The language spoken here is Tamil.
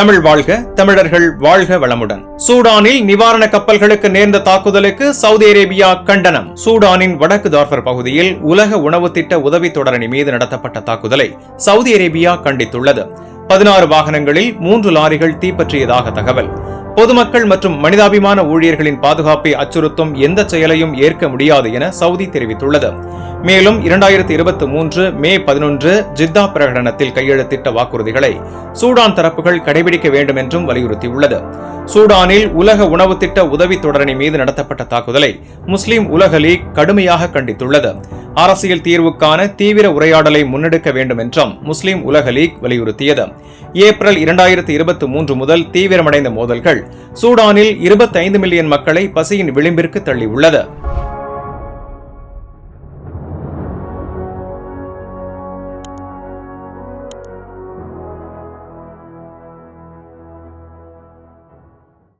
தமிழ் வாழ்க தமிழர்கள் வாழ்க வளமுடன். சூடானில் நிவாரண கப்பல்களுக்கு நேர்ந்த தாக்குதலுக்கு சவுதி அரேபியா கண்டனம். சூடானின் வடக்கு தார்ஃபர் பகுதியில் உலக உணவு திட்ட உதவி தொடரணி மீது நடத்தப்பட்ட தாக்குதலை சவுதி அரேபியா கண்டித்துள்ளது. பதினாறு வாகனங்களில் மூன்று லாரிகள் தீப்பற்றியதாக தகவல். பொதுமக்கள் மற்றும் மனிதாபிமான ஊழியர்களின் பாதுகாப்பை அச்சுறுத்தும் எந்த செயலையும் ஏற்க முடியாது என சவுதி தெரிவித்துள்ளது. மேலும் இரண்டாயிரத்தி இருபத்தி மூன்று மே பதினொன்று ஜித்தா பிரகடனத்தில் கையெழுத்திட்ட வாக்குறுதிகளை சூடான் தரப்புகள் கடைபிடிக்க வேண்டும் என்றும் வலியுறுத்தியுள்ளது. சூடானில் உலக உணவு திட்ட உதவி தொடரணி மீது நடத்தப்பட்ட தாக்குதலை முஸ்லிம் உலக லீக் கடுமையாக கண்டித்துள்ளது. அரசியல் தீர்வுக்கான தீவிர உரையாடலை முன்னெடுக்க வேண்டும் என்றும் முஸ்லிம் உலக லீக் வலியுறுத்தியது. ஏப்ரல் இரண்டாயிரத்தி இருபத்தி மூன்று முதல் தீவிரமடைந்த மோதல்கள் சூடானில் இருபத்தைந்து மில்லியன் மக்களை பசியின் விளிம்பிற்கு தள்ளியுள்ளது.